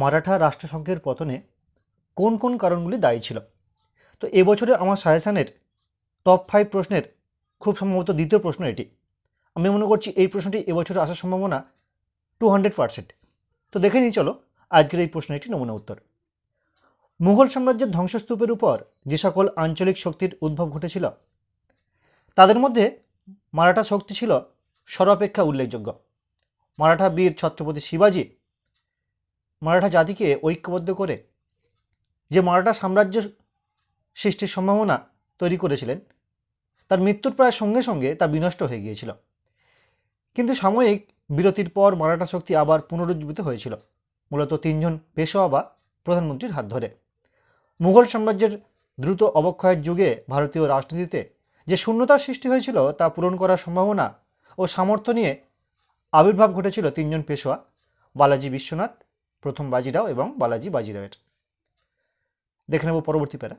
মারাঠা রাষ্ট্রসংঘের পতনে কোন কোন কারণগুলি দায়ী ছিল? তো এবছরে আমার সাজেশানের টপ ফাইভ প্রশ্নের খুব সম্ভবত দ্বিতীয় প্রশ্ন এটি। আমি মনে করছি এই প্রশ্নটি এবছরে আসার সম্ভাবনা টু হান্ড্রেড পারসেন্ট তো দেখে নিই, চলো, আজকের এই প্রশ্নের একটি নমুনা উত্তর। মুঘল সাম্রাজ্যের ধ্বংসস্তূপের উপর যে সকল আঞ্চলিক শক্তির উদ্ভব ঘটেছিল, তাদের মধ্যে মারাঠা শক্তি ছিল সর্বাপেক্ষা উল্লেখযোগ্য। মারাঠা বীর ছত্রপতি শিবাজী মারাঠা জাতিকে ঐক্যবদ্ধ করে, যে মারাঠা সাম্রাজ্য সৃষ্টির সম্ভাবনা তৈরি করেছিলেন, তার মৃত্যুর প্রায় সঙ্গে সঙ্গে তা বিনষ্ট হয়ে গিয়েছিল। কিন্তু সাময়িক বিরতির পর মারাঠা শক্তি আবার পুনরুজ্জীবিত হয়েছিল, মূলত তিনজন পেশোয়া বা প্রধানমন্ত্রীর হাত ধরে। মুঘল সাম্রাজ্যের দ্রুত অবক্ষয়ের যুগে ভারতীয় রাজনীতিতে যে শূন্যতার সৃষ্টি হয়েছিল, তা পূরণ করার সম্ভাবনা ও সামর্থ্য নিয়ে আবির্ভাব ঘটেছিল তিনজন পেশোয়া, বালাজি বিশ্বনাথ প্রথম বাজিরাও এবং বালাজি বাজিরাওয়ের দেখে নেব পরবর্তী প্যারা।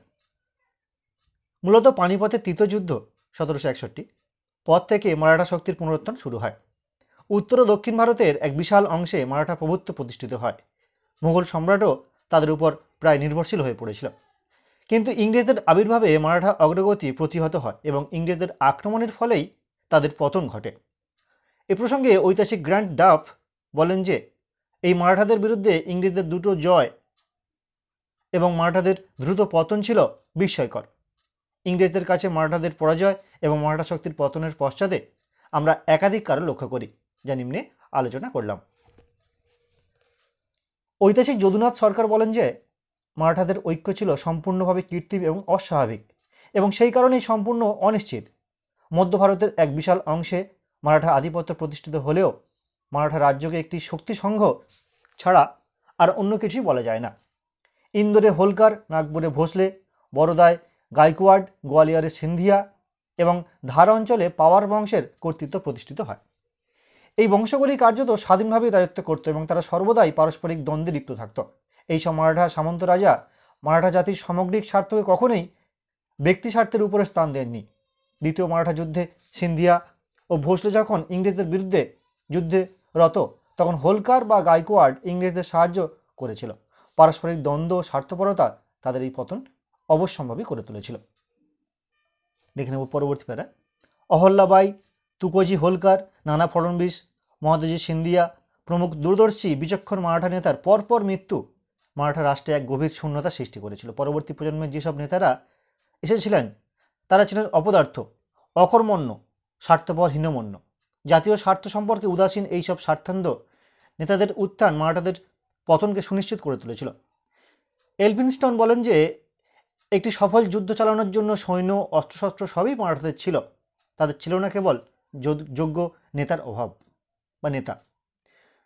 মূলত পানিপথের তৃতীয়যুদ্ধ সতেরোশো একষট্টি। পথ থেকে মারাঠা শক্তির পুনরুত্থান শুরু হয়। উত্তর ও দক্ষিণ ভারতের এক বিশাল অংশে মারাঠা প্রভুত্ব প্রতিষ্ঠিত হয়। মুঘল সম্রাটও তাদের উপর প্রায় নির্ভরশীল হয়ে পড়েছিল। কিন্তু ইংরেজদের আবির্ভাবে মারাঠা অগ্রগতি প্রতিহত হয় এবং ইংরেজদের আক্রমণের ফলেই তাদের পতন ঘটে। এ প্রসঙ্গে ঐতিহাসিক গ্র্যান্ড ডাফ বলেন যে এই মারাঠাদের বিরুদ্ধে ইংরেজদের দুটো জয় এবং মারাঠাদের দ্রুত পতন ছিল বিস্ময়কর। ইংরেজদের কাছে মারাঠাদের পরাজয় এবং মারাঠা শক্তির পতনের পশ্চাতে আমরা একাধিক কারণ লক্ষ্য করি, যা নিম্নে আলোচনা করলাম। ঐতিহাসিক যদুনাথ সরকার বলেন যে, মারাঠাদের ঐক্য ছিল সম্পূর্ণভাবে কীর্তিম এবং অস্বাভাবিক এবং সেই কারণেই সম্পূর্ণ অনিশ্চিত। মধ্য ভারতের এক বিশাল অংশে মারাঠা আধিপত্য প্রতিষ্ঠিত হলেও মারাঠা রাজ্যকে একটি শক্তি সংঘ ছাড়া আর অন্য কিছুই বলা যায় না। ইন্দোরে হোলকার, নাগপুরে ভোসলে, বরোদায় গাইকোয়াড, গোয়ালিয়রে সিন্ধিয়া এবং ধার অঞ্চলে পাওয়ার বংশের কর্তৃত্ব প্রতিষ্ঠিত হয়। এই বংশগুলি কার্যত স্বাধীনভাবেই রাজত্ব করত এবং তারা সর্বদাই পারস্পরিক দ্বন্দ্বে লিপ্ত থাকত। এই সব মারাঠা সামন্ত রাজা মারাঠা জাতির সামগ্রিক স্বার্থকে কখনোই ব্যক্তি স্বার্থের উপরে স্থান দেননি। দ্বিতীয় মারাঠা যুদ্ধে সিন্ধিয়া ও ভোসলে যখন ইংরেজদের বিরুদ্ধে যুদ্ধে রত, তখন হোলকার বা গাইকোয়াড ইংরেজদের সাহায্য করেছিল। পারস্পরিক দ্বন্দ্ব স্বার্থপরতা তাদের এই পতন অবশ্যম্ভাবী করে তুলেছিল। দেখে নেব পরবর্তী প্যারা। অহল্যাবাই, তুকোজি হোলকার, নানা ফড়নবিস মহাদজি সিন্ধিয়া, প্রমুখ দূরদর্শী, বিচক্ষণ মারাঠা নেতার পরপর মৃত্যু মারাঠা রাষ্ট্রে এক গভীর শূন্যতা সৃষ্টি করেছিল। পরবর্তী প্রজন্মের যেসব নেতারা এসেছিলেন, তারা ছিলেন অপদার্থ, অকর্মণ্য, স্বার্থপর, হীনমন্য। জাতীয় স্বার্থ সম্পর্কে উদাসীন এইসব স্বার্থান্ধ নেতাদের উত্থান মারাঠাদের পতনকে সুনিশ্চিত করে তুলেছিল। এলফিনস্টন বলেন যে, একটি সফল যুদ্ধ চালানোর জন্য সৈন্য, অস্ত্রশস্ত্র সবই মারাঠাদের ছিল। তাদের ছিল না কেবল যোগ্য নেতার অভাব বা নেতা।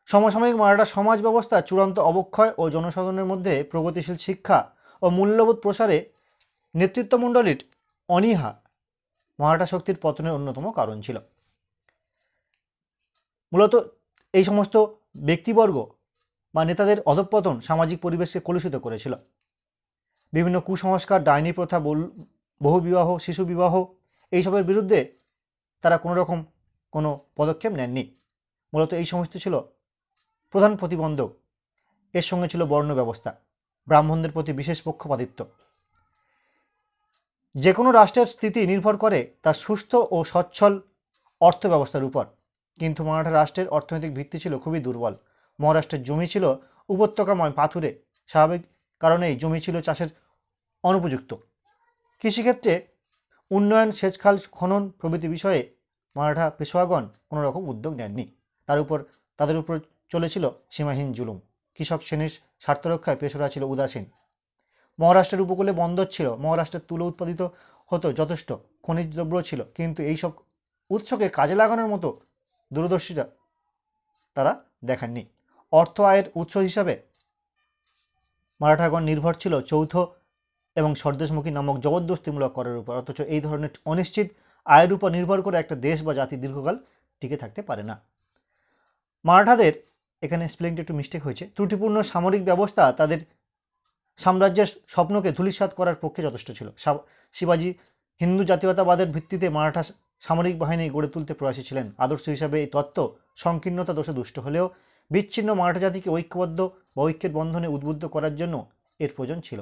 সমসাময়িক মারাঠা সমাজ ব্যবস্থা চূড়ান্ত অবক্ষয় ও জনসাধারণের মধ্যে প্রগতিশীল শিক্ষা ও মূল্যবোধ প্রসারে নেতৃত্বমণ্ডলীর অনীহা মারাঠা শক্তির পতনের অন্যতম কারণ ছিল। মূলত এই সমস্ত ব্যক্তিবর্গ বা নেতাদের অধঃপতন সামাজিক পরিবেশকে কলুষিত করেছিল। বিভিন্ন কুসংস্কার, ডাইনি প্রথা বহু বিবাহ, শিশু বিবাহ এইসবের বিরুদ্ধে তারা কোনো রকম কোনো পদক্ষেপ নেননি। মূলত এই সমস্ত ছিল প্রধান প্রতিবন্ধক। এর সঙ্গে ছিল বর্ণ ব্যবস্থা, ব্রাহ্মণদের প্রতি বিশেষ পক্ষপাতিত্ব। যে কোনো রাষ্ট্রের স্থিতি নির্ভর করে তার সুস্থ ও সচ্ছল অর্থ ব্যবস্থার উপর। কিন্তু মারাঠা রাষ্ট্রের অর্থনৈতিক ভিত্তি ছিল খুবই দুর্বল। মহারাষ্ট্রের জমি ছিল উপত্যকাময় পাথুরে। স্বাভাবিক কারণেই জমি ছিল চাষের অনুপযুক্ত। কৃষিক্ষেত্রে উন্নয়ন, সেচখাল, খনন প্রভৃতি বিষয়ে মারাঠা পেশোয়াগণ কোনো রকম উদ্যোগ নেননি। তার উপর, তাদের উপর চলেছিল সীমাহীন জুলুম। কৃষক শ্রেণির স্বার্থরক্ষায় পেশোরা ছিল উদাসীন। মহারাষ্ট্রের উপকূলে বন্দর ছিল। মহারাষ্ট্রের তুলো উৎপাদিত হতো যথেষ্ট। খনিজ দ্রব্য ছিল। কিন্তু এইসব উৎসকে কাজে লাগানোর মতো দূরদর্শিতা তারা দেখাননি। অর্থ আয়ের উৎস হিসাবে মারাঠাগণ নির্ভর ছিল চৌথ এবং স্বদেশমুখী নামক জবরদস্তিমূলক করের উপর। অথচ এই ধরনের অনিশ্চিত আয়ের উপর নির্ভর করে একটা দেশ বা জাতি দীর্ঘকাল টিকে থাকতে পারে না। মারাঠাদের এখানে স্পেলিংটা একটু মিস্টেক হয়েছে। ত্রুটিপূর্ণ সামরিক ব্যবস্থা তাদের সাম্রাজ্যের স্বপ্নকে ধূলিসাৎ করার পক্ষে যথেষ্ট ছিল। শিবাজি হিন্দু জাতীয়তাবাদের ভিত্তিতে মারাঠা সামরিক বাহিনী গড়ে তুলতে প্রয়াসী ছিলেন। আদর্শ হিসাবে এই তত্ত্ব সংকীর্ণতা দোষে দুষ্ট হলেও বিচ্ছিন্ন মারাঠা জাতিকে ঐক্যবদ্ধ বা ঐক্যের বন্ধনে উদ্বুদ্ধ করার জন্য এর প্রয়োজন ছিল।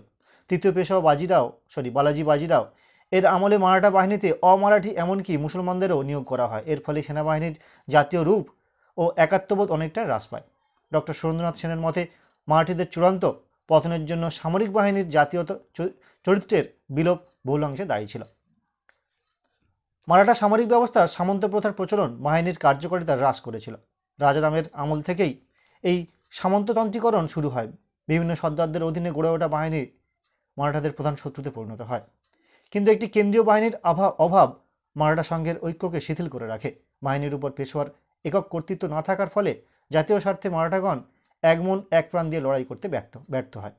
তৃতীয় পেশাও বাজিরাও, সরি, বালাজি বাজিরাও, এর আমলে মারাঠা বাহিনীতে অমারাঠি এমনকি মুসলমানদেরও নিয়োগ করা হয়। এর ফলে সেনাবাহিনীর জাতীয় রূপ ও একাত্মবোধ অনেকটা হ্রাস পায়। ডক্টর সুরেন্দ্রনাথ সেনের মতে, মারাঠিদের চূড়ান্ত পতনের জন্য সামরিক বাহিনীর জাতীয়ত চ- চরিত্রের বিলোপ বহুলাংশে দায়ী ছিল। মারাঠা সামরিক ব্যবস্থা সামন্ত প্রথার প্রচলন বাহিনীর কার্যকারিতা হ্রাস করেছিল। রাজারামের আমল থেকেই এই সামন্ততান্ত্রিকরণ শুরু হয়। বিভিন্ন সর্দারদের অধীনে গড়ে ওঠা বাহিনী মারাঠাদের প্রধান শত্রুতে পরিণত হয়। কিন্তু একটি কেন্দ্রীয় বাহিনীর অভাব অভাব মারাঠা সংঘের ঐক্যকে শিথিল করে রাখে। বাহিনীর উপর পেশোয়ার একক কর্তৃত্ব না থাকার ফলে জাতীয় স্বার্থে মারাঠাগণ এক মন এক প্রাণ দিয়ে লড়াই করতে ব্যর্থ ব্যর্থ হয়।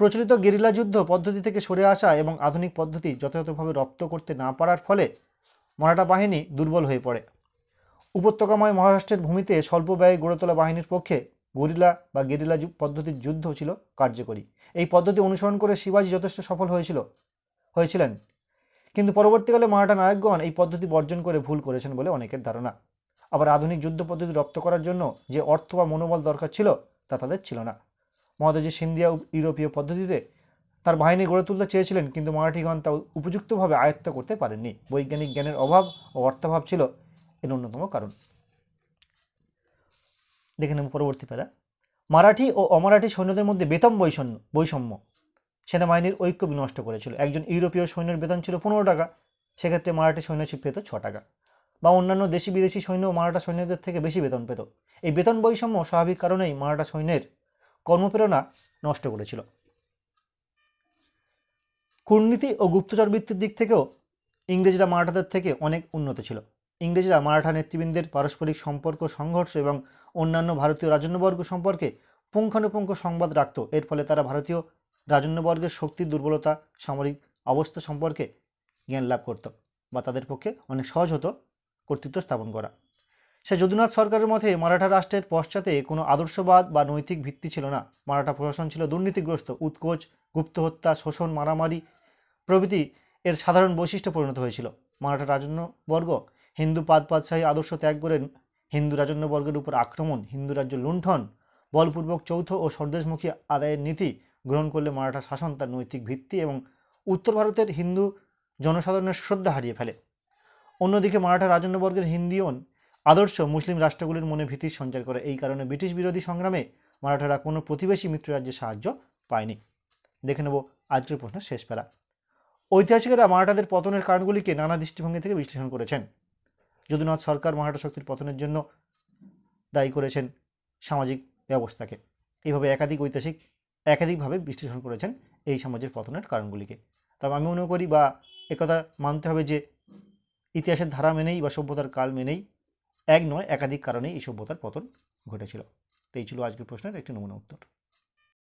প্রচলিত গেরিলা যুদ্ধ পদ্ধতি থেকে সরে আসা এবং আধুনিক পদ্ধতি যথাযথভাবে রপ্ত করতে না পারার ফলে মারাঠা বাহিনী দুর্বল হয়ে পড়ে। উপত্যকাময় মহারাষ্ট্রের ভূমিতে স্বল্প ব্যয়ে গড়ে তোলা বাহিনীর পক্ষে গরিলা বা গেরিলা পদ্ধতির যুদ্ধ ছিল কার্যকরী। এই পদ্ধতি অনুসরণ করে শিবাজি যথেষ্ট সফল হয়েছিল, হয়েছিলেন। কিন্তু পরবর্তীকালে মারাঠা নায়কগণ এই পদ্ধতি বর্জন করে ভুল করেছেন বলে অনেকের ধারণা। আবার আধুনিক যুদ্ধ পদ্ধতি রপ্ত করার জন্য যে অর্থ বা মনোবল দরকার ছিল তা তাদের ছিল না। মহাদজি সিন্ধিয়া ইউরোপীয় পদ্ধতিতে তার বাহিনী গড়ে তুলতে চেয়েছিলেন, কিন্তু মারাঠিগণ তা উপযুক্তভাবে আয়ত্ত করতে পারেননি। বৈজ্ঞানিক জ্ঞানের অভাব ও অর্থাভাব ছিল এর অন্যতম কারণ। দেখে নেব পরবর্তী প্যারা মারাঠি ও অমারাঠি সৈন্যদের মধ্যে বেতন বৈষম্য বৈষম্য সেনাবাহিনীর ঐক্য বিনষ্ট করেছিল। একজন ইউরোপীয় সৈন্যের বেতন ছিল পনেরো টাকা, সেক্ষেত্রে মারাঠি সৈন্য পেত ছ টাকা বা অন্যান্য দেশি বিদেশি সৈন্য মারাঠা সৈন্যদের থেকে বেশি বেতন পেত। এই বেতন বৈষম্য স্বাভাবিক কারণেই মারাঠা সৈন্যের কর্মপ্রেরণা নষ্ট করেছিল। কূটনীতি ও গুপ্তচর বৃত্তির দিক থেকেও ইংরেজরা মারাঠাদের থেকে অনেক উন্নত ছিল। ইংরেজরা মারাঠা নেতৃবৃন্দের পারস্পরিক সম্পর্ক, সংঘর্ষ এবং অন্যান্য ভারতীয় রাজন্যবর্গ সম্পর্কে পুঙ্খানুপুঙ্খ সংবাদ রাখত। এর ফলে তারা ভারতীয় রাজন্যবর্গের শক্তির দুর্বলতা, সামরিক অবস্থা সম্পর্কে জ্ঞান লাভ করত বা তাদের পক্ষে অনেক সহজ হতো কর্তৃত্ব স্থাপন করা। সে যদুনাথ সরকারের মতে মারাঠা রাষ্ট্রের পশ্চাতে কোনো আদর্শবাদ বা নৈতিক ভিত্তি ছিল না। মারাঠা প্রশাসন ছিল দুর্নীতিগ্রস্ত, উৎকোচ, গুপ্ত হত্যা, শোষণ, মারামারি প্রভৃতি এর সাধারণ বৈশিষ্ট্য পরিণত হয়েছিল। মারাঠা রাজন্যবর্গ হিন্দু পাদ পাদশাহী আদর্শ ত্যাগ করে হিন্দু রাজন্যবর্গের উপর আক্রমণ, হিন্দু রাজ্য লুণ্ঠন, বলপূর্বক চৌথ ও স্বদেশমুখী আদায়ের নীতি গ্রহণ করলে মারাঠা শাসন তার নৈতিক ভিত্তি এবং উত্তর ভারতের হিন্দু জনসাধারণের শ্রদ্ধা হারিয়ে ফেলে। অন্যদিকে মারাঠা রাজন্যবর্গের হিন্দিয়ন আদর্শ মুসলিম রাষ্ট্রগুলির মনে ভীতির সঞ্চার করে। এই কারণে ব্রিটিশ বিরোধী সংগ্রামে মারাঠারা কোনো প্রতিবেশী মিত্র রাজ্যের সাহায্য পায়নি। দেখে নেব আজকের প্রশ্নের শেষ প্যারা ঐতিহাসিকেরা মারাঠাদের পতনের কারণগুলিকে নানা দৃষ্টিভঙ্গি থেকে বিশ্লেষণ করেছেন। যদুনাথ সরকার মারাঠা শক্তির পতনের জন্য দায়ী করেছেন সামাজিক ব্যবস্থাকে। এইভাবে একাধিক ঐতিহাসিক, একাধিকভাবে বিশ্লেষণ করেছেন এই সমাজের পতনের কারণগুলিকে। তবে আমি মনে করি বা একথা মানতে হবে যে ইতিহাসের ধারা মেনেই বা সভ্যতার কাল মেনেই এক নয় একাধিক কারণে এই সভ্যতার পতন ঘটেছিল। তো এই ছিল আজকের প্রশ্নের একটি নমুনা উত্তর।